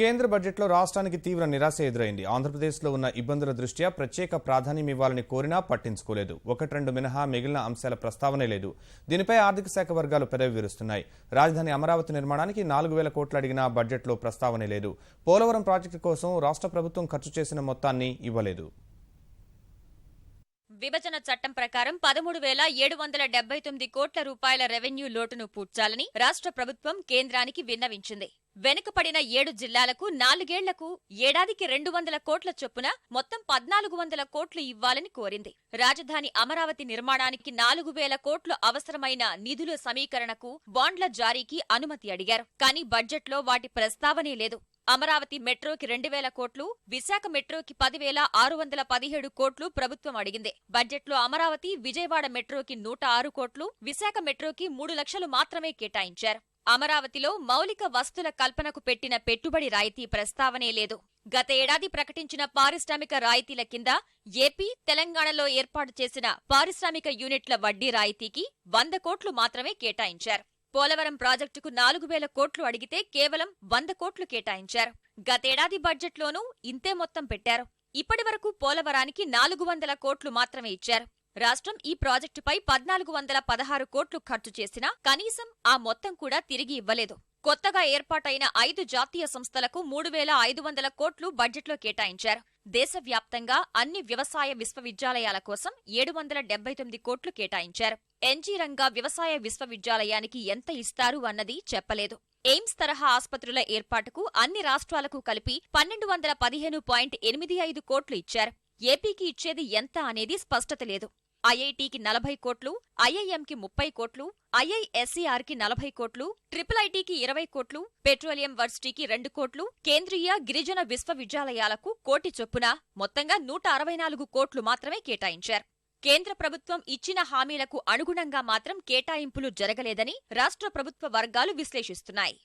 కేంద్ర బడ్జెట్లో రాష్ట్రానికి తీవ్ర నిరాశ ఎదురైంది. ఆంధ్రప్రదేశ్లో ఉన్న ఇబ్బందుల దృష్ట్యా ప్రత్యేక ప్రాధాన్యం ఇవ్వాలని కోరినా పట్టించుకోలేదు. ఒకటి రెండు మినహా మిగిలిన అంశాల ప్రస్తావనే లేదు. దీనిపై ఆర్థిక శాఖ వర్గాలు పెదవి విరుస్తున్నాయి రాజధాని అమరావతి నిర్మాణానికి నాలుగు వేల కోట్లు అడిగినా బడ్జెట్లో ప్రస్తావనే లేదు. పోలవరం ప్రాజెక్టు కోసం రాష్ట్ర ప్రభుత్వం ఖర్చు చేసిన మొత్తాన్ని ఇవ్వలేదు. విభజన చట్టం ప్రకారం పదమూడు వేల ఏడు వందల డెబ్బై తొమ్మిది కోట్ల రూపాయల రెవెన్యూ లోటును పూడ్చాలని రాష్ట్ర ప్రభుత్వం కేంద్రానికి విన్నవించింది. వెనుకపడిన ఏడు జిల్లాలకు నాలుగేళ్ళకు ఏడాదికి రెండు వందల కోట్ల చొప్పున మొత్తం పద్నాలుగు వందల కోట్లు ఇవ్వాలని కోరింది. రాజధాని అమరావతి నిర్మాణానికి నాలుగు వేల కోట్లు అవసరమైన నిధుల సమీకరణకు బాండ్ల జారీకి అనుమతి అడిగారు. కానీ బడ్జెట్లో వాటి ప్రస్తావనే లేదు. అమరావతి మెట్రోకి రెండు వేల కోట్లు విశాఖ మెట్రోకి పదివేల ఆరు వందల పదిహేడు కోట్లు ప్రభుత్వం అడిగింది. బడ్జెట్లో అమరావతి విజయవాడ మెట్రోకి నూట ఆరు కోట్లు విశాఖ మెట్రోకి మూడు లక్షలు మాత్రమే కేటాయించారు. అమరావతిలో మౌలిక వస్తుల కల్పనకు పెట్టిన పెట్టుబడి రాయితీ ప్రస్తావనే లేదు. గత ఏడాది ప్రకటించిన పారిశ్రామిక రాయితీల కింద ఏపీ తెలంగాణలో ఏర్పాటు చేసిన పారిశ్రామిక యూనిట్ల వడ్డీ రాయితీకి వంద కోట్లు మాత్రమే కేటాయించారు. పోలవరం ప్రాజెక్టుకు నాలుగు వేల కోట్లు అడిగితే కేవలం వంద కోట్లు కేటాయించారు. గతేడాది బడ్జెట్లోనూ ఇంతే మొత్తం పెట్టారు. ఇప్పటివరకు పోలవరానికి నాలుగు వందల కోట్లు మాత్రమే ఇచ్చారు. రాష్ట్రం ఈ ప్రాజెక్టుపై పద్నాలుగు వందల పదహారు కోట్లు ఖర్చు చేసినా కనీసం ఆ మొత్తం కూడా తిరిగి ఇవ్వలేదు. కొత్తగా ఏర్పాటైన ఐదు జాతీయ సంస్థలకు మూడు వేల ఐదు వందల కోట్లు బడ్జెట్లో కేటాయించారు. దేశవ్యాప్తంగా అన్ని వ్యవసాయ విశ్వవిద్యాలయాల కోసం ఏడు వందల డెబ్బై తొమ్మిది కోట్లు కేటాయించారు. ఎన్జీ రంగా వ్యవసాయ విశ్వవిద్యాలయానికి ఎంత ఇస్తారు అన్నది చెప్పలేదు. ఎయిమ్స్ తరహా ఆసుపత్రుల ఏర్పాటుకు అన్ని రాష్ట్రాలకు కలిపి పన్నెండు వందల పదిహేను పాయింట్ ఎనిమిది ఐదు కోట్లు ఇచ్చారు. ఏపీకి ఇచ్చేది ఎంత అనేది స్పష్టత లేదు. ఐఐటికి నలభై కోట్లు ఐఐఎంకి ముప్పై కోట్లు ఐఐఎస్ఈఆర్కి నలభై కోట్లు ట్రిపుల్ ఐటీకి ఇరవై కోట్లు పెట్రోలియం వర్సిటీకి రెండు కోట్లు కేంద్రీయ గిరిజన విశ్వవిద్యాలయాలకు కోటి చొప్పున మొత్తంగా నూట అరవై నాలుగు కోట్లు మాత్రమే కేటాయించారు. కేంద్ర ప్రభుత్వం ఇచ్చిన హామీలకు అనుగుణంగా మాత్రం కేటాయింపులు జరగలేదని రాష్ట్ర ప్రభుత్వ వర్గాలు విశ్లేషిస్తున్నాయి.